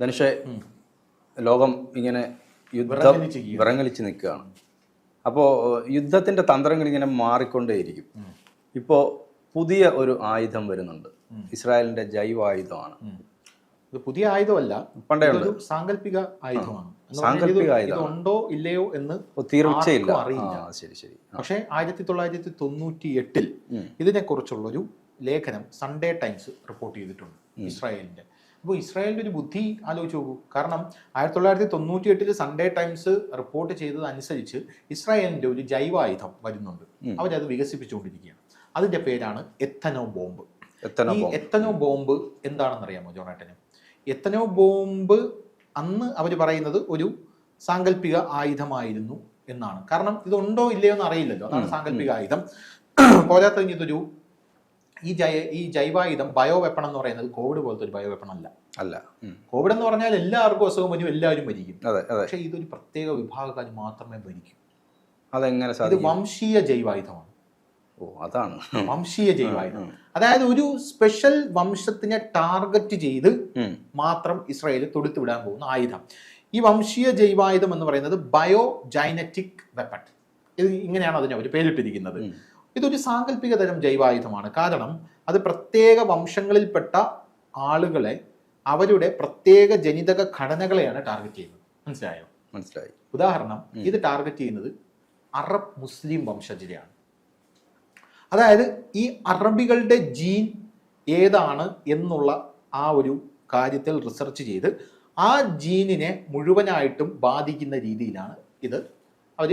ധനുഷെ ലോകം ഇങ്ങനെ യുദ്ധം. വിറങ്ങലിച്ച് നിൽക്കുകയാണ്. അപ്പോൾ യുദ്ധത്തിന്റെ തന്ത്രങ്ങൾ ഇങ്ങനെ മാറിക്കൊണ്ടേയിരിക്കും. ഇപ്പോൾ പുതിയ ഒരു ആയുധം വരുന്നുണ്ട്. ഇസ്രായേലിന്റെ ജൈവ ആയുധമാണ്. ഇത് പുതിയ ആയുധമല്ല പണ്ടേ ഇതൊരു സാങ്കല്പിക ആയുധമാണ്. സാങ്കല്പിക ആയുധം ഉണ്ടോ ഇല്ലയോ എന്ന് തീർച്ചയില്ല അറിയില്ല. ശരി ശരി. പക്ഷേ ആയിരത്തി തൊള്ളായിരത്തി തൊണ്ണൂറ്റി എട്ടിൽ ഇതിനെക്കുറിച്ചുള്ളൊരു ലേഖനം സൺഡേ ടൈംസ് റിപ്പോർട്ട് ചെയ്തിട്ടുണ്ട് ഇസ്രായേലിന്റെ. അപ്പോൾ ഇസ്രായേലിന്റെ ഒരു ബുദ്ധി ആലോചിച്ച് നോക്കൂ. കാരണം ആയിരത്തി തൊള്ളായിരത്തി തൊണ്ണൂറ്റി എട്ടിൽ സൺഡേ ടൈംസ് റിപ്പോർട്ട് ചെയ്തതനുസരിച്ച് അനുസരിച്ച് ഇസ്രായേലിന്റെ ഒരു ജൈവായുധം വരുന്നുണ്ട്. അവരത് വികസിപ്പിച്ചുകൊണ്ടിരിക്കുകയാണ്. അതിന്റെ പേരാണ് എത്തനോ ബോംബ്. എത്തനോ ഈ എത്തനോ ബോംബ് എന്താണെന്ന് അറിയാമോ ജോണേട്ടന്? എത്തനോ ബോംബ് അന്ന് അവർ പറയുന്നത് ഒരു സാങ്കല്പിക ആയുധമായിരുന്നു എന്നാണ്. കാരണം ഇതുണ്ടോ ഇല്ലയോ എന്ന് അറിയില്ലല്ലോ. അതാണ് സാങ്കല്പിക ആയുധം. പോരാത്തതിന് ഇതൊരു ഈ ജൈ ഈ ജൈവായുധം ബയോ വെപ്പൺ എന്ന് പറയുന്നത് കോവിഡ് പോലത്തെ ഒരു ബയോ വെപ്പൺ അല്ല. അല്ല കോവിഡ് എന്ന് പറഞ്ഞാൽ എല്ലാവർക്കും അസുഖം വരും എല്ലാവരും മരിക്കും. പക്ഷേ ഇതൊരു പ്രത്യേക വിഭാഗക്കാർ മാത്രമേ മരിക്കൂ അതെങ്ങനെ ഇത് വംശീയ ജൈവായുധമാണ്. ഓ അതാണ്. വംശീയ ജൈവായുധം. അതായത് ഒരു സ്പെഷ്യൽ വംശത്തിനെ ടാർഗറ്റ് ചെയ്ത് മാത്രം ഇസ്രായേൽ തൊടുത്തു വിടാൻ പോകുന്ന ആയുധം. ഈ വംശീയ ജൈവായുധം എന്ന് പറയുന്നത് ബയോ ജൈനറ്റിക് വെപ്പൺ. ഇത് ഇങ്ങനെയാണ് അതിന് അവർ പേരിട്ടിരിക്കുന്നത്. ഇതൊരു സാങ്കല്പിക തരം ജൈവായുധമാണ്. കാരണം അത് പ്രത്യേക വംശങ്ങളിൽപ്പെട്ട ആളുകളെ അവരുടെ പ്രത്യേക ജനിതക ഘടനകളെയാണ് ടാർഗറ്റ് ചെയ്യുന്നത്. മനസ്സിലായോ? മനസ്സിലായി. ഉദാഹരണം ഇത് ടാർഗറ്റ് ചെയ്യുന്നത് അറബ് മുസ്ലിം വംശജരെയാണ്. അതായത് ഈ അറബികളുടെ ജീൻ ഏതാണ് എന്നുള്ള ആ ഒരു കാര്യത്തിൽ റിസർച്ച് ചെയ്ത് ആ ജീനിനെ മുഴുവനായിട്ടും ബാധിക്കുന്ന രീതിയിലാണ് ഇത് അവർ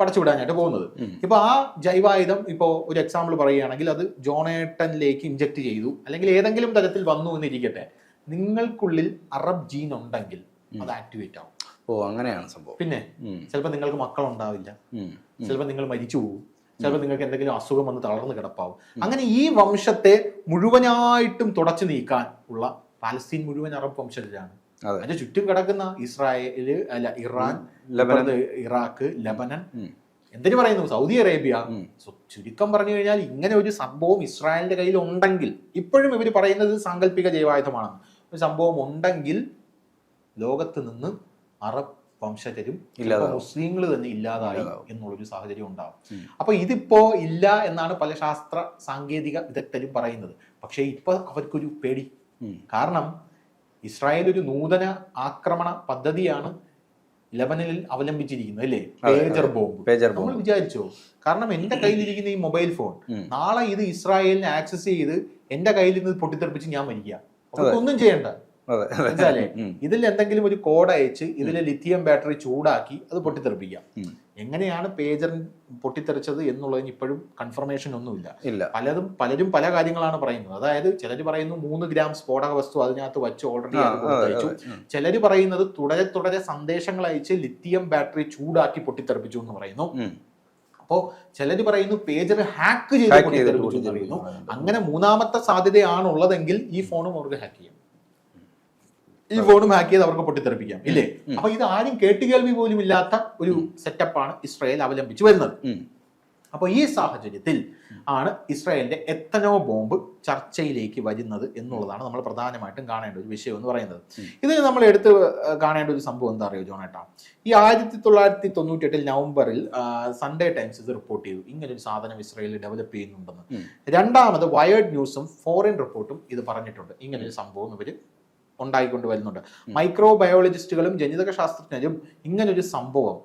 പടച്ചുവിടാനായിട്ട് പോകുന്നത്. ഇപ്പൊ ആ ജൈവായുധം ഇപ്പോൾ ഒരു എക്സാമ്പിൾ പറയുകയാണെങ്കിൽ അത് ജോണേട്ടനിലേക്ക് ഇഞ്ചക്ട് ചെയ്തു. അല്ലെങ്കിൽ ഏതെങ്കിലും തരത്തിൽ വന്നു എന്നിരിക്കട്ടെ. നിങ്ങൾക്കുള്ളിൽ അറബ് ജീൻ ഉണ്ടെങ്കിൽ അത് ആക്ടിവേറ്റ് ആവും. ഓ അങ്ങനെയാണ് സംഭവം. പിന്നെ. ചിലപ്പോൾ നിങ്ങൾക്ക് മക്കൾ ഉണ്ടാവില്ല ചിലപ്പോൾ നിങ്ങൾ മരിച്ചു പോകും ചിലപ്പോൾ നിങ്ങൾക്ക് എന്തെങ്കിലും അസുഖം വന്ന് തളർന്ന് കിടപ്പാവും. അങ്ങനെ ഈ വംശത്തെ മുഴുവനായിട്ടും തുടച്ചു നീക്കാൻ ഉള്ള പാലസ്തീൻ മുഴുവൻ അറബ് വംശജരാണ്. അതിന്റെ ചുറ്റും കിടക്കുന്ന ഇസ്രായേൽ അല്ല ഇറാൻ ലബനൻ. Iraq Lebanon. എന്തിനു പറയുന്നു? Saudi Arabia. ചുരുക്കം പറഞ്ഞു കഴിഞ്ഞാൽ ഇങ്ങനെ ഒരു സംഭവം ഇസ്രായേലിന്റെ കയ്യിൽ ഉണ്ടെങ്കിൽ ഇപ്പോഴും ഇവർ പറയുന്നത് സാങ്കല്പിക ജൈവായുധമാണെന്ന്. ഒരു സംഭവം ഉണ്ടെങ്കിൽ ലോകത്ത് നിന്ന് അറബ് വംശജരും. മുസ്ലിങ്ങൾ തന്നെ ഇല്ലാതായി. എന്നുള്ളൊരു സാഹചര്യം ഉണ്ടാവും. അപ്പൊ ഇതിപ്പോ ഇല്ല എന്നാണ് പല ശാസ്ത്ര സാങ്കേതിക വിദഗ്ധരും പറയുന്നത്. പക്ഷേ ഇപ്പൊ അവർക്കൊരു പേടി. കാരണം ഇസ്രായേൽ ഒരു നൂതന ആക്രമണ പദ്ധതിയാണ് ലബനനിൽ അവലംബിച്ചിരിക്കുന്നത് അല്ലേ? Pager bomb. Pager bomb. നമ്മൾ വിചാരിച്ചോ കാരണം എന്റെ കയ്യിലിരിക്കുന്ന ഈ മൊബൈൽ ഫോൺ നാളെ ഇത് ഇസ്രായേലിനെ ആക്സസ് ചെയ്ത് എന്റെ കയ്യിൽ നിന്ന് പൊട്ടിത്തെറിപ്പിച്ച് ഞാൻ മരിക്കുക. ഒന്നും ചെയ്യണ്ട. അതെ അതെ. മനസ്സിലാലേ ഇതിൽ എന്തെങ്കിലും ഒരു കോഡ് അയച്ച് ഇതിലെ ലിഥിയം ബാറ്ററി ചൂടാക്കി അത് പൊട്ടിത്തെറിപ്പിക്കാം എങ്ങനെയാണ് പേജർ പൊട്ടിത്തെറിച്ചത് എന്നുള്ളതിന് ഇപ്പോഴും കൺഫർമേഷൻ ഒന്നുമില്ല. പലതും പലരും പല കാര്യങ്ങളാണ് പറയുന്നത്. അതായത് ചിലർ പറയുന്നു മൂന്ന് ഗ്രാം സ്ഫോടക വസ്തു അതിനകത്ത് വച്ച് ഓൾറെഡി അയച്ചു. ചിലർ പറയുന്നത് തുടരെ തുടരെ സന്ദേശങ്ങൾ അയച്ച് ലിത്തിയം ബാറ്ററി ചൂടാക്കി പൊട്ടിത്തെറിപ്പിച്ചു എന്ന് പറയുന്നു. അപ്പോ ചിലർ പറയുന്നു പേജർ ഹാക്ക് ചെയ്ത് പൊട്ടിത്തെറിപ്പിച്ചു എന്ന് പറയുന്നു. അങ്ങനെ മൂന്നാമത്തെ സാധ്യതയാണുള്ളതെങ്കിൽ ഈ ഫോണും അവർക്ക് ഹാക്ക് ചെയ്യാം. ഈ ഫോണും ഹാക്ക് ചെയ്ത് അവർക്ക് പൊട്ടിത്തെറിപ്പിക്കാം. ഇല്ലേ? അപ്പൊ ഇത് ആരും കേട്ടുകേൾവി പോലും ഇല്ലാത്ത ഒരു സെറ്റപ്പാണ് ഇസ്രായേൽ അവലംബിച്ചു വരുന്നത്. അപ്പൊ അപ്പോൾ ഈ സാഹചര്യത്തിൽ ആണ് ഇസ്രായേലിന്റെ എത്തനോ ബോംബ് ചർച്ചയിലേക്ക് വരുന്നത് എന്നുള്ളതാണ് നമ്മൾ പ്രധാനമായിട്ടും കാണേണ്ട ഒരു വിഷയം എന്ന് പറയുന്നത്. ഇത് നമ്മൾ എടുത്ത് കാണേണ്ട ഒരു സംഭവം എന്താ അറിയോ ജോണേട്ടാ? ഈ ആയിരത്തി തൊള്ളായിരത്തി തൊണ്ണൂറ്റി എട്ടിൽ നവംബറിൽ സൺഡേ ടൈംസ് ഇത് റിപ്പോർട്ട് ചെയ്തു. ഇങ്ങനെ ഒരു സാധനം ഇസ്രായേൽ ഡെവലപ്പ് ചെയ്യുന്നുണ്ടെന്ന്. രണ്ടാമത് വയേർഡ് ന്യൂസും ഫോറിൻ റിപ്പോർട്ടും ഇത് പറഞ്ഞിട്ടുണ്ട്. ഇങ്ങനെ ഒരു സംഭവം ഇവർ ഉണ്ടായിക്കൊണ്ട് വരുന്നുണ്ട്. മൈക്രോ ബയോളജിസ്റ്റുകളും ജനിതക ശാസ്ത്രജ്ഞരും ഇങ്ങനൊരു സംഭവം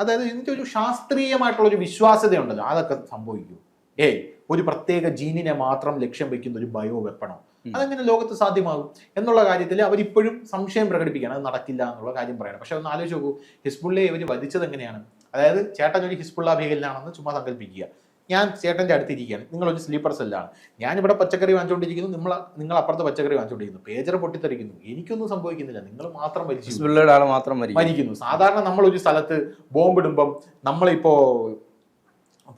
അതായത് ഒരു ശാസ്ത്രീയമായിട്ടുള്ള ഒരു വിശ്വാസ്യതയുണ്ടല്ലോ അതൊക്കെ സംഭവിക്കൂ. ഏയ് ഒരു പ്രത്യേക ജീനിനെ മാത്രം ലക്ഷ്യം വെക്കുന്ന ഒരു ബയോ വെപ്പണോ അതെങ്ങനെ ലോകത്ത് സാധ്യമാകും? എന്നുള്ള കാര്യത്തിൽ അവരിപ്പോഴും സംശയം പ്രകടിപ്പിക്കുകയാണ്. അത് നടക്കില്ല എന്നുള്ള കാര്യം പറയണം. പക്ഷെ ഒന്ന് ആലോചിച്ച് നോക്കൂ ഹിസ്ബുള്ളയെ ഇവർ വധിച്ചത് എങ്ങനെയാണ്? അതായത് ചേട്ടൻ ഒരു ഹിസ്ബുള്ള ഭീകരനാണെന്ന് ചുമ്മാ സങ്കല്പിക്കുക. ഞാൻ ചേട്ടന്റെ അടുത്തിരിക്കുകയാണ്. നിങ്ങളൊരു സ്ലീപ്പർ സെല്ലാണ് ഞാൻ ഇവിടെ പച്ചക്കറി വാങ്ങിച്ചുകൊണ്ടിരിക്കുന്നു. നിങ്ങൾ നിങ്ങൾ അപ്പുറത്തെ പച്ചക്കറി വാങ്ങിച്ചുകൊണ്ടിരിക്കുന്നു. പേജർ പൊട്ടിത്തെറിക്കുന്നു. എനിക്കൊന്നും സംഭവിക്കുന്നില്ല. നിങ്ങൾ മാത്രം മരിച്ചു. മാത്രം മരിക്കും. മരിക്കുന്നു. സാധാരണ നമ്മൾ ഒരു സ്ഥലത്ത് ബോംബിടുമ്പം നമ്മളിപ്പോ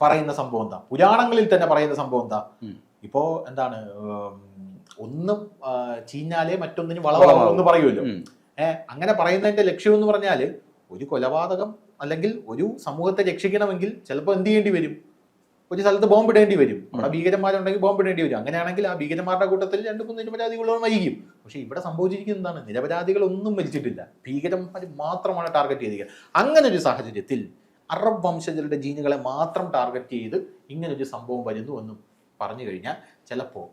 പറയുന്ന സംഭവം എന്താ? പുരാണങ്ങളിൽ തന്നെ പറയുന്ന സംഭവം എന്താ? ഇപ്പോ എന്താണ് ഒന്ന് ചീഞ്ഞാലേ മറ്റൊന്നിന് വളമാകും എന്ന് പറയുമല്ലോ. ഏഹ് അങ്ങനെ പറയുന്നതിന്റെ ലക്ഷ്യം എന്ന് പറഞ്ഞാൽ ഒരു കൊലപാതകം അല്ലെങ്കിൽ ഒരു സമൂഹത്തെ രക്ഷിക്കണമെങ്കിൽ ചിലപ്പോൾ എന്ത് ചെയ്യേണ്ടി വരും? ഒരു സ്ഥലത്ത് ബോംബ് ഇടേണ്ടി വരും. അവിടെ ഭീകരന്മാരുണ്ടെങ്കിൽ ബോംബ് ഇടേണ്ടി വരും. അങ്ങനെയാണെങ്കിൽ ആ ഭീകരന്മാരുടെ കൂട്ടത്തിൽ രണ്ട് മൂന്ന് നിരപരാധികളോട് മരിക്കും. പക്ഷെ ഇവിടെ സംഭവിച്ചിരിക്കുന്നത് എന്താണ്? നിരപരാധികളൊന്നും മരിച്ചിട്ടില്ല. ഭീകരന്മാർ മാത്രമാണ് ടാർഗറ്റ് ചെയ്തിരിക്കുന്നത്. അങ്ങനെ ഒരു സാഹചര്യത്തിൽ അറബ് വംശജരുടെ ജീനുകളെ മാത്രം ടാർഗറ്റ് ചെയ്ത് ഇങ്ങനെ ഒരു സംഭവം വരുന്നു എന്ന് പറഞ്ഞു കഴിഞ്ഞാൽ ചിലപ്പോൾ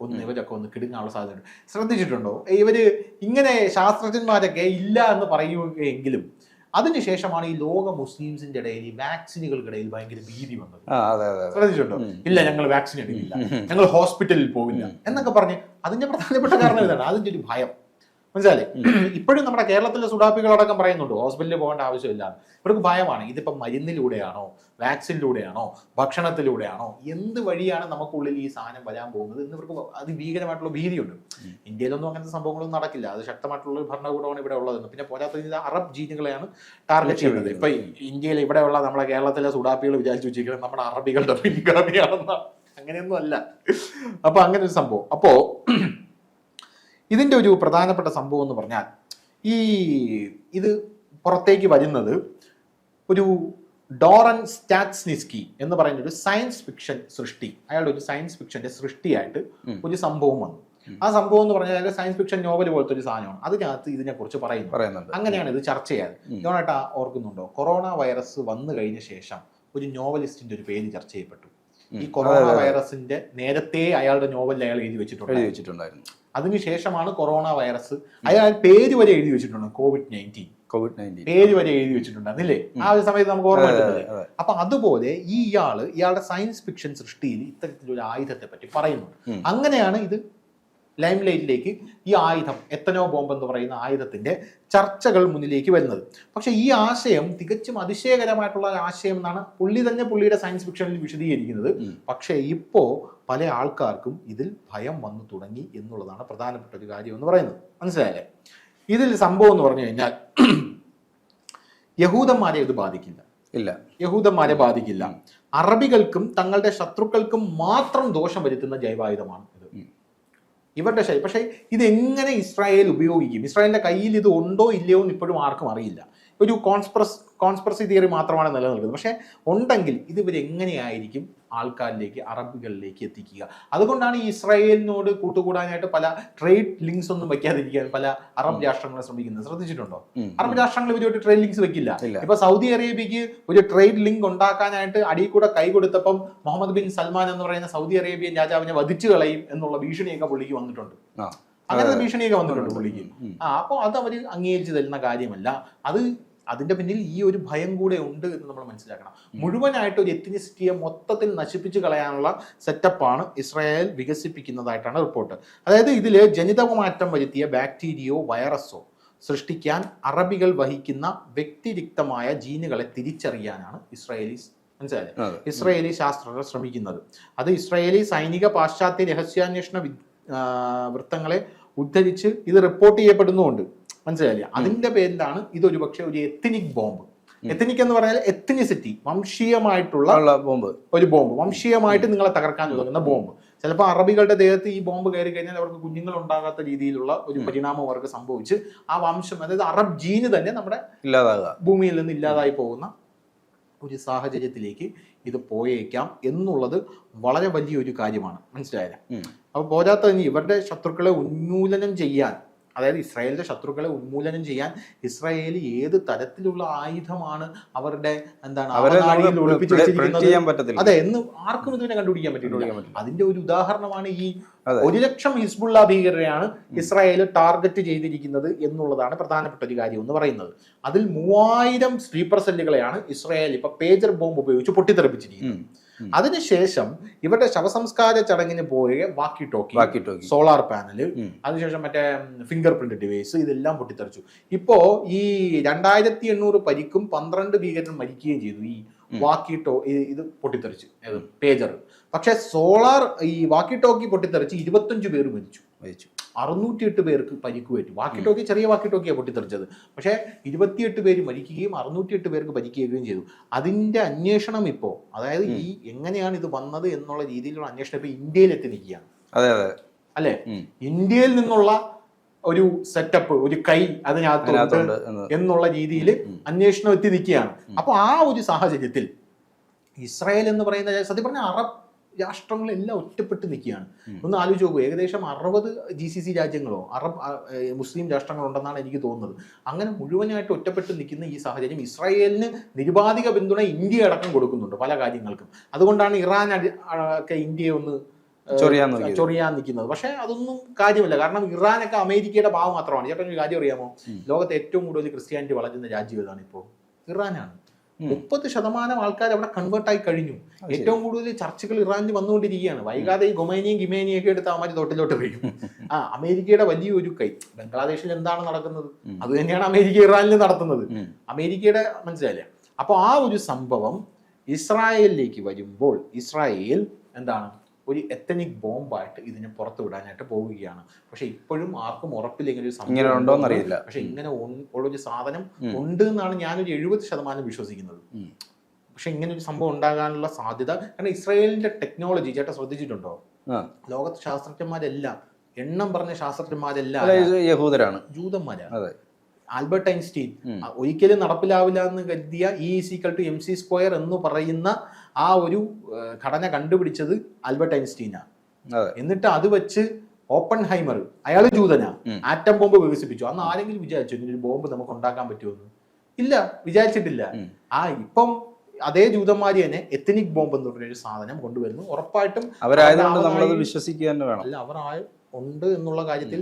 ഒന്ന് ഇവരൊക്കെ ഒന്ന് കിടുങ്ങാനുള്ള സാധ്യതയുണ്ട്. ശ്രദ്ധിച്ചിട്ടുണ്ടോ? ഇവർ ഇങ്ങനെ ശാസ്ത്രജ്ഞന്മാരൊക്കെ ഇല്ല എന്ന് പറയുമെങ്കിലും അതിനുശേഷമാണ് ഈ ലോക മുസ്ലിംസിന്റെ ഇടയിൽ ഈ വാക്സിനുകൾക്കിടയിൽ ഭയങ്കര ഭീതി വന്നത്. ശ്രദ്ധിച്ചിട്ടുണ്ടോ? ഇല്ല ഞങ്ങൾ വാക്സിൻ എടുക്കില്ല. ഞങ്ങൾ ഹോസ്പിറ്റലിൽ പോവില്ല. എന്നൊക്കെ പറഞ്ഞ് അതിന്റെ പ്രധാനപ്പെട്ട കാരണം ഇതാണ്. അതിന്റെ ഒരു ഭയം. മനസ്സിലായി ഇപ്പോഴും നമ്മുടെ കേരളത്തിലെ സുഡാപ്പികളടക്കം പറയുന്നുണ്ട് ഹോസ്പിറ്റലിൽ പോകേണ്ട ആവശ്യമില്ല. ഇവർക്ക് ഭയമാണ് ഇതിപ്പം മരുന്നിലൂടെയാണോ വാക്സിനിലൂടെയാണോ ഭക്ഷണത്തിലൂടെയാണോ എന്ത് വഴിയാണ് നമുക്കുള്ളിൽ ഈ സാധനം വരാൻ പോകുന്നത്? എന്ന് ഇവർക്ക് അതിഭീകരമായിട്ടുള്ള ഭീതിയുണ്ട്. ഇന്ത്യയിലൊന്നും അങ്ങനത്തെ സംഭവങ്ങളൊന്നും നടക്കില്ല. അത് ശക്തമായിട്ടുള്ള ഒരു ഭരണകൂടമാണ് ഇവിടെ ഉള്ളതെന്ന്. പിന്നെ പോരാത്ത ഇത് അറബ് ജീനുകളെയാണ് ടാർഗറ്റ് ചെയ്യുന്നത്. ഇപ്പൊ ഇന്ത്യയിൽ ഇവിടെയുള്ള നമ്മുടെ കേരളത്തിലെ സുഡാപ്പികൾ വിചാരിച്ചു വെച്ചിരിക്കുന്നത് നമ്മുടെ അറബികളുടെ പിൻഗാമിയാണെന്നാണ് അങ്ങനെയൊന്നും അല്ല. അപ്പൊ അങ്ങനെ ഒരു സംഭവം. അപ്പോ ഇതിന്റെ ഒരു പ്രധാനപ്പെട്ട സംഭവം എന്ന് പറഞ്ഞാൽ ഈ ഇത് പുറത്തേക്ക് വരുന്നത് ഒരു ഡോറൻ സ്റ്റാറ്റ്സ്നിസ്കി എന്ന് പറയുന്ന ഒരു സയൻസ് ഫിക്ഷൻ സൃഷ്ടി. അയാളുടെ ഒരു സയൻസ് ഫിക്ഷന്റെ സൃഷ്ടിയായിട്ട് ഒരു സംഭവം വന്നു. ആ സംഭവം എന്ന് പറഞ്ഞാൽ സയൻസ് ഫിക്ഷൻ നോവൽ പോലത്തെ ഒരു സാധനമാണ്. അതിനകത്ത് ഇതിനെ കുറിച്ച് പറയുന്നു അങ്ങനെയാണ് ഇത് ചർച്ച ചെയ്യാറ്. ഇതോണായിട്ട് ഓർക്കുന്നുണ്ടോ? കൊറോണ വൈറസ് വന്നു കഴിഞ്ഞ ശേഷം ഒരു നോവലിസ്റ്റിന്റെ ഒരു പേര് ചർച്ച ചെയ്യപ്പെട്ടു. ഈ കൊറോണ വൈറസിന്റെ നേരത്തെ അയാളുടെ നോവലിൽ അയാൾ എഴുതി വെച്ചിട്ടുണ്ട്. എഴുതി വെച്ചിട്ടുണ്ടായിരുന്നു. അതിനുശേഷമാണ് കൊറോണ വൈറസ് അയാൾ പേര് വരെ എഴുതി വെച്ചിട്ടുണ്ട് കോവിഡ് നയന്റീൻ. Covid nineteen. പേര് വരെ എഴുതി വെച്ചിട്ടുണ്ടല്ലേ ആ ഒരു സമയത്ത് നമുക്ക് ഓർമ്മ കിട്ടുന്നില്ലേ? അപ്പൊ അതുപോലെ ഈ ഇയാൾ ഇയാളുടെ സയൻസ് ഫിക്ഷൻ സൃഷ്ടിയിൽ ഇത്തരത്തിലൊരു ആയുധത്തെ പറ്റി പറയുന്നു അങ്ങനെയാണ് ഇത് ലൈം ലൈറ്റിലേക്ക് ഈ ആയുധം എത്തനോ ബോംബ് എന്ന് പറയുന്ന ആയുധത്തിന്റെ ചർച്ചകൾ മുന്നിലേക്ക് വരുന്നത്. പക്ഷേ ഈ ആശയം തികച്ചും അതിശയകരമായിട്ടുള്ള ഒരു ആശയം എന്നാണ് പുള്ളി തന്നെ പുള്ളിയുടെ സയൻസ് ഫിക്ഷനിൽ വിശദീകരിക്കുന്നത്. പക്ഷേ ഇപ്പോൾ പല ആൾക്കാർക്കും ഇതിൽ ഭയം വന്നു തുടങ്ങി എന്നുള്ളതാണ് പ്രധാനപ്പെട്ട ഒരു കാര്യം എന്ന് പറയുന്നത്. മനസ്സിലായല്ലേ? ഇതിൽ സംഭവം എന്ന് പറഞ്ഞു കഴിഞ്ഞാൽ യഹൂദന്മാരെ ഇത് ബാധിക്കില്ല. ഇല്ല. യഹൂദന്മാരെ ബാധിക്കില്ല. അറബികൾക്കും തങ്ങളുടെ ശത്രുക്കൾക്കും മാത്രം ദോഷം വരുത്തുന്ന ജൈവായുധമാണ്. ഇവരുടെ ശൈലി പക്ഷേ ഇതെങ്ങനെ ഇസ്രായേൽ ഉപയോഗിക്കും? ഇസ്രായേലിന്റെ കയ്യിൽ ഇത് ഉണ്ടോ ഇല്ലയോ എന്ന് ഇപ്പോഴും ആർക്കും അറിയില്ല. ഒരു കോൺസ്പ്രസ് കോൺസ്പ്രസി തിയറി മാത്രമാണ് നിലനിൽക്കുന്നത്. പക്ഷേ ഉണ്ടെങ്കിൽ ഇത് ഇവരെങ്ങനെയായിരിക്കും? ആൾക്കാരിലേക്ക് അറബികളിലേക്ക് എത്തിക്കുക. അതുകൊണ്ടാണ് ഇസ്രായേലിനോട് കൂട്ടുകൂടാനായിട്ട് പല ട്രേഡ് ലിങ്ക്സ് ഒന്നും വെക്കാതിരിക്കാൻ പല അറബ് രാഷ്ട്രങ്ങളെ ശ്രമിക്കുന്നത്. ശ്രദ്ധിച്ചിട്ടുണ്ടോ? അറബ് രാഷ്ട്രങ്ങൾ ഇവരോട്ട് ട്രേഡ് ലിങ്ക്സ് വെക്കില്ല. ഇപ്പൊ സൗദി അറേബ്യക്ക് ഒരു ട്രേഡ് ലിങ്ക് ഉണ്ടാക്കാനായിട്ട് അടിയിൽ കൂടെ കൈ കൊടുത്തപ്പം മുഹമ്മദ് ബിൻ സൽമാൻ എന്ന് പറയുന്ന സൗദി അറേബ്യൻ രാജാവിനെ വധിച്ചു കളയും എന്നുള്ള ഭീഷണിയൊക്കെ പുള്ളിക്ക് വന്നിട്ടുണ്ട്. അങ്ങനത്തെ ഭീഷണിയൊക്കെ വന്നിട്ടുണ്ട് പുള്ളിക്ക്. ആ അപ്പോൾ അത് അവർ അംഗീകരിച്ചു തരുന്ന കാര്യമല്ല. അത് അതിന്റെ പിന്നിൽ ഈ ഒരു ഭയം കൂടെ ഉണ്ട് എന്ന് നമ്മൾ മനസ്സിലാക്കണം. മുഴുവനായിട്ട് ഒരു എത്തിനിസിറ്റിയെ മൊത്തത്തിൽ നശിപ്പിച്ചു കളയാനുള്ള സെറ്റപ്പാണ് ഇസ്രായേൽ വികസിപ്പിക്കുന്നതായിട്ടാണ് റിപ്പോർട്ട് അതായത് ഇതിൽ ജനിതകമാറ്റം വരുത്തിയ ബാക്ടീരിയോ വൈറസോ സൃഷ്ടിക്കാൻ അറബികൾ വഹിക്കുന്ന വ്യക്തിരിക്തമായ ജീനുകളെ തിരിച്ചറിയാനാണ് ഇസ്രായേലീസ് മനസ്സിലായത്? ഇസ്രായേലി ശാസ്ത്രജ്ഞർ ശ്രമിക്കുന്നത്. അത് ഇസ്രായേലി സൈനിക പാശ്ചാത്യ രഹസ്യാന്വേഷണ വൃത്തങ്ങളെ ഉദ്ധരിച്ച് ഇത് റിപ്പോർട്ട് ചെയ്യപ്പെടുന്നുമുണ്ട്. മനസ്സിലായില്ലേ? അതിന്റെ പേരിലാണ് ഇതൊരു പക്ഷെ ഒരു എത്തനിക് ബോംബ് എത്തനിക് എന്ന് പറഞ്ഞാൽ എത്തനിസിറ്റി വംശീയമായിട്ടുള്ള ബോംബ് ഒരു ബോംബ് വംശീയമായിട്ട് നിങ്ങളെ തകർക്കാൻ തുടങ്ങുന്ന ബോംബ് ചിലപ്പോൾ അറബികളുടെ ദേഹത്ത് ഈ ബോംബ് കയറി കഴിഞ്ഞാൽ അവർക്ക് കുഞ്ഞുങ്ങൾ ഉണ്ടാകാത്ത രീതിയിലുള്ള ഒരു പരിണാമം അവർക്ക് സംഭവിച്ച് ആ വംശം അതായത് അറബ് ജീന് തന്നെ നമ്മുടെ ഇല്ലാതാകുക ഭൂമിയിൽ നിന്ന് ഇല്ലാതായി പോകുന്ന ഒരു സാഹചര്യത്തിലേക്ക് ഇത് പോയേക്കാം എന്നുള്ളത് വളരെ വലിയൊരു കാര്യമാണ്. മനസ്സിലായില്ല? ഉം. അപ്പോൾ പോരാത്തതിന് ഇവരുടെ ശത്രുക്കളെ ഉന്മൂലനം ചെയ്യാൻ അതായത് ഇസ്രായേലിന്റെ ശത്രുക്കളെ ഉന്മൂലനം ചെയ്യാൻ ഇസ്രായേൽ ഏത് തരത്തിലുള്ള ആയുധമാണ് അവരുടെ എന്താണ് അതെ എന്ന് ആർക്കും ഇതിനെ കണ്ടുപിടിക്കാൻ പറ്റില്ല. അതിന്റെ ഒരു ഉദാഹരണമാണ് ഈ. ഒരു ലക്ഷം ഹിസ്ബുള്ള ഭീകരരെയാണ് ഇസ്രായേൽ ടാർഗറ്റ് ചെയ്തിരിക്കുന്നത് എന്നുള്ളതാണ് പ്രധാനപ്പെട്ട ഒരു കാര്യം എന്ന് പറയുന്നത്. അതിൽ മൂവായിരം സ്ലീപ്പർ സെല്ലുകളെയാണ് ഇസ്രായേൽ ഇപ്പൊ പേജർ ബോംബ് ഉപയോഗിച്ച് പൊട്ടിത്തെറിപ്പിച്ചിരിക്കുന്നത്. അതിനുശേഷം ഇവരുടെ ശവസംസ്കാര ചടങ്ങിന് പോയ വാക്കി ടോക്കി സോളാർ പാനൽ. അതിനുശേഷം മറ്റേ ഫിംഗർ പ്രിന്റ് ഡിവൈസ് ഇതെല്ലാം പൊട്ടിത്തെറിച്ചു. ഇപ്പോ ഈ രണ്ടായിരത്തി എണ്ണൂറ് പരിക്കും പന്ത്രണ്ട് ഭീകരൻ മരിക്കുകയും ചെയ്തു. ഈ വാക്കി ടോ ഇത് പൊട്ടിത്തെറിച്ച്. പേജർ പക്ഷെ സോളാർ ഈ വാക്കി ടോക്കി പൊട്ടിത്തെറിച്ച് ഇരുപത്തഞ്ച് പേര് മരിച്ചു. വഹിച്ചു അറുന്നൂറ്റി എട്ട് പേർക്ക് പരിക്ക് വാക്കിട്ടോക്കി വാക്കി ടോക്കി ചെറിയ വാക്കി ടോക്കിയാണ് പൊട്ടിത്തെറിച്ചത്. പക്ഷേ ഇരുപത്തിയെട്ട് പേര് മരിക്കുകയും അറുന്നൂറ്റി എട്ട് പേർക്ക് പരിക്കുകയും ചെയ്തു. അതിന്റെ അന്വേഷണം ഇപ്പോൾ അതായത് ഈ എങ്ങനെയാണ് ഇത് വന്നത് എന്നുള്ള രീതിയിലുള്ള അന്വേഷണം ഇപ്പോൾ ഇന്ത്യയിൽ എത്തി നിൽക്കുകയാണ് അതെ അതെ. അല്ലെ? ഇന്ത്യയിൽ നിന്നുള്ള ഒരു സെറ്റപ്പ് ഒരു കൈ അതിനകത്തുണ്ട് അതിനകത്തുണ്ട് എന്നുള്ള രീതിയിൽ അന്വേഷണം എത്തി നിൽക്കുകയാണ് അപ്പൊ ആ ഒരു സാഹചര്യത്തിൽ ഇസ്രായേൽ എന്ന് പറയുന്ന സത്യം പറഞ്ഞ അറബ് രാഷ്ട്രങ്ങളെല്ലാം ഒറ്റപ്പെട്ട് നിൽക്കുകയാണ്. ഒന്ന് ആലോചിച്ച് നോക്കൂ ഏകദേശം അറുപത് ജി സി സി രാജ്യങ്ങളോ അറബ് മുസ്ലിം രാഷ്ട്രങ്ങളുണ്ടെന്നാണ് എനിക്ക് തോന്നുന്നത്. അങ്ങനെ മുഴുവനായിട്ട് ഒറ്റപ്പെട്ട് നിൽക്കുന്ന ഈ സാഹചര്യം ഇസ്രായേലിന് നിരുപാധിക പിന്തുണ ഇന്ത്യ അടക്കം കൊടുക്കുന്നുണ്ട് പല കാര്യങ്ങൾക്കും. അതുകൊണ്ടാണ് ഇറാൻ ഒക്കെ ഇന്ത്യയെ ഒന്ന്. ചൊറിയാൻ നിൽക്കുന്നത്. പക്ഷേ അതൊന്നും കാര്യമല്ല. കാരണം ഇറാനൊക്കെ അമേരിക്കയുടെ ഭാവം മാത്രമാണ്. ചേട്ടൻ ഒരു കാര്യം അറിയാമോ? ലോകത്തെ ഏറ്റവും കൂടുതൽ ക്രിസ്ത്യാനിറ്റി വളരുന്ന രാജ്യം ഏതാണ് ഇപ്പോൾ? ഇറാനാണ്. മുപ്പത് ശതമാനം ആൾക്കാർ അവിടെ കൺവേർട്ടായി കഴിഞ്ഞു. ഏറ്റവും കൂടുതൽ ചർച്ചകൾ ഇറാനിൽ വന്നുകൊണ്ടിരിക്കുകയാണ്. വൈകാതെ ഈ ഗൊമേനിയും ഗിമേനിയും ഒക്കെ എടുത്ത് അവന്മാർ തൊട്ടിലോട്ട് വരും ആ അമേരിക്കയുടെ വലിയൊരു കൈ. ബംഗ്ലാദേശിൽ എന്താണ് നടക്കുന്നത്? അത് തന്നെയാണ് അമേരിക്ക ഇറാനിൽ നടത്തുന്നത്. അമേരിക്കയുടെ മനസ്സിലായില്ലേ? അപ്പോൾ ആ ഒരു സംഭവം ഇസ്രായേലിലേക്ക് വരുമ്പോൾ ഇസ്രായേൽ എന്താണ്? ഒരു എത്തനിക് ബോംബായിട്ട് ഇതിനെ പുറത്തു വിടാനായിട്ട് പോവുകയാണ്. പക്ഷെ ഇപ്പോഴും ആർക്കും ഉറപ്പില്ല ഇങ്ങനെ ഒരു സംഭവം ഇങ്ങനെ ഉണ്ടെന്ന്. അറിയില്ല. പക്ഷെ ഇങ്ങനെ ഉള്ള ഉള്ളൊരു സാധനം ഉണ്ട് എന്നാണ് ഞാനൊരു എഴുപത് ശതമാനം വിശ്വസിക്കുന്നത്. പക്ഷെ ഇങ്ങനെ ഒരു സംഭവം ഉണ്ടാകാനുള്ള സാധ്യത കാരണം ഇസ്രായേലിന്റെ ടെക്നോളജി ചേട്ടാ ശ്രദ്ധിച്ചിട്ടുണ്ടോ. ലോകത്തെ ശാസ്ത്രജ്ഞന്മാരെല്ലാം എണ്ണം പറഞ്ഞ ശാസ്ത്രജ്ഞന്മാരെല്ലാം യഹൂദരാണ്. ജൂതന്മാരാണ്. ആൽബർട്ട് ഐൻസ്റ്റീൻ ഒരിക്കലും നടപ്പിലാവില്ല എന്ന് കരുതിയ E equal to M C square എന്ന് പറയുന്ന ആ ഒരു ഘടന കണ്ടുപിടിച്ചത് ആൽബർട്ട് ഐൻസ്റ്റീനാണ് എന്നിട്ട് അത് വെച്ച് ഓപ്പൺ ഹൈമർ അയാൾ ജൂതനാ ആറ്റം ബോംബ് വികസിപ്പിച്ചു. അന്ന് ആരെങ്കിലും വിചാരിച്ചു ഇങ്ങനെ ഒരു ബോംബ് നമുക്ക് ഉണ്ടാക്കാൻ പറ്റുമെന്ന്? ഇല്ല വിചാരിച്ചിട്ടില്ല. ആ ഇപ്പം അതേ ജൂതന്മാര് തന്നെ എത്തനിക് ബോംബ് എന്ന് പറഞ്ഞ ഒരു സാധനം കൊണ്ടുവരുന്നു. ഉറപ്പായിട്ടും അവരായതുകൊണ്ട് നമ്മളത് വിശ്വസിക്കുക തന്നെ വേണം. അല്ല അവർ ആ ഉണ്ട് എന്നുള്ള കാര്യത്തിൽ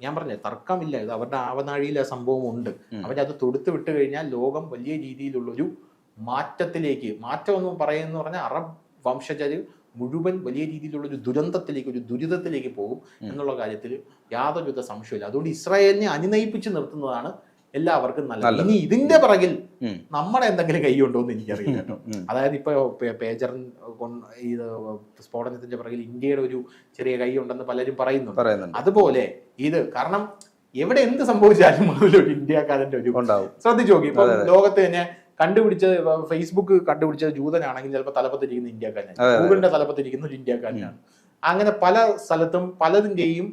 ഞാൻ പറഞ്ഞേ തർക്കമില്ല. ഇത് അവരുടെ ആവനാഴിയിൽ ആ സംഭവം ഉണ്ട്. അവരത് തൊടുത്ത് വിട്ട് കഴിഞ്ഞാൽ ലോകം വലിയ രീതിയിലുള്ളൊരു മാറ്റത്തിലേക്ക് മാറ്റം എന്ന് പറയുന്നത് പറഞ്ഞാൽ അറബ് വംശജര് മുഴുവൻ വലിയ രീതിയിലുള്ള ഒരു ദുരന്തത്തിലേക്ക് ഒരു ദുരിതത്തിലേക്ക് പോകും എന്നുള്ള കാര്യത്തിൽ യാതൊരുവിധ സംശയമില്ല അതുകൊണ്ട് ഇസ്രായേലിനെ അനുനയിപ്പിച്ച് നിർത്തുന്നതാണ് എല്ലാവർക്കും നല്ലത്. ഇനി ഇതിന്റെ പിറകിൽ. നമ്മുടെ എന്തെങ്കിലും കൈയുണ്ടോ എന്ന് എനിക്കറിയില്ല കേട്ടോ. അതായത് ഇപ്പൊ പേജർ ഇത് സ്ഫോടനത്തിന്റെ പിറകിൽ ഇന്ത്യയുടെ ഒരു ചെറിയ കൈ ഉണ്ടെന്ന് പലരും പറയുന്നുണ്ട്. അതുപോലെ ഇത് കാരണം എവിടെ എന്ത് സംഭവിച്ചാലും അതിലൊരു ഇന്ത്യക്കാരന്റെ ഒരു ശ്രദ്ധിച്ചു നോക്കി. ഇപ്പൊ ലോകത്ത് തന്നെ കണ്ടുപിടിച്ച ഫേസ്ബുക്ക് കണ്ടുപിടിച്ച ജൂതനാണെങ്കിൽ ചിലപ്പോൾ തലപ്പത്തിരിക്കുന്ന ഇന്ത്യക്കാരനാണ്. ഗൂഗിളിന്റെ തലപ്പത്തിരിക്കുന്ന ഒരു ഇന്ത്യക്കാരനാണ്. അങ്ങനെ പല സ്ഥലത്തും പലതിന്റെയും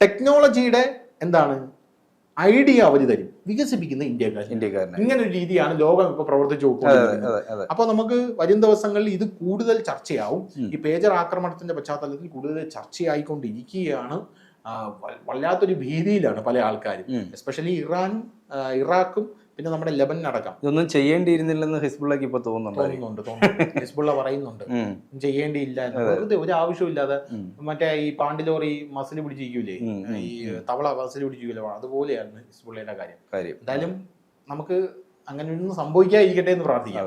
ടെക്നോളജിയുടെ എന്താണ് ഐഡിയ അവർ തരും. വികസിപ്പിക്കുന്ന ഇന്ത്യക്കാരൻ ഇന്ത്യക്കാരൻ ഇങ്ങനെ ഒരു രീതിയാണ് ലോകം ഇപ്പൊ പ്രവർത്തിച്ചു അപ്പൊ നമുക്ക് വരും ദിവസങ്ങളിൽ ഇത് കൂടുതൽ ചർച്ചയാവും. ഈ പേജർ ആക്രമണത്തിന്റെ പശ്ചാത്തലത്തിൽ കൂടുതൽ ചർച്ചയായിക്കൊണ്ടിരിക്കുകയാണ്. വല്ലാത്തൊരു ഭീതിയിലാണ് പല ആൾക്കാരും. എസ്പെഷ്യലി ഇറാനും ഇറാഖും പിന്നെ നമ്മുടെ ലെബൻ അടക്കം. ഇതൊന്നും ചെയ്യേണ്ടിയിരുന്നില്ലെന്ന് ഹിസ്ബുള്ളക്ക് ഇപ്പൊ തോന്നുന്നുണ്ട്? തോന്നുന്നുണ്ട് ഹിസ്ബുള്ള പറയുന്നുണ്ട്. ചെയ്യേണ്ടിയില്ല. വെറുതെ ഒരു ആവശ്യമില്ലാതെ. മറ്റേ ഈ പാണ്ടിലോറി മസിൽ പിടിച്ചിരിക്കൂലേ? ഈ തവള മസിൽ പിടിച്ചിരിക്കൂലേ? അതുപോലെയാണ് ഹിസ്ബുള്ളയുടെ കാര്യം. എന്തായാലും നമുക്ക് അങ്ങനെ ഒന്നും സംഭവിക്കാതിരിക്കട്ടെ എന്ന് പ്രാർത്ഥിക്കാം.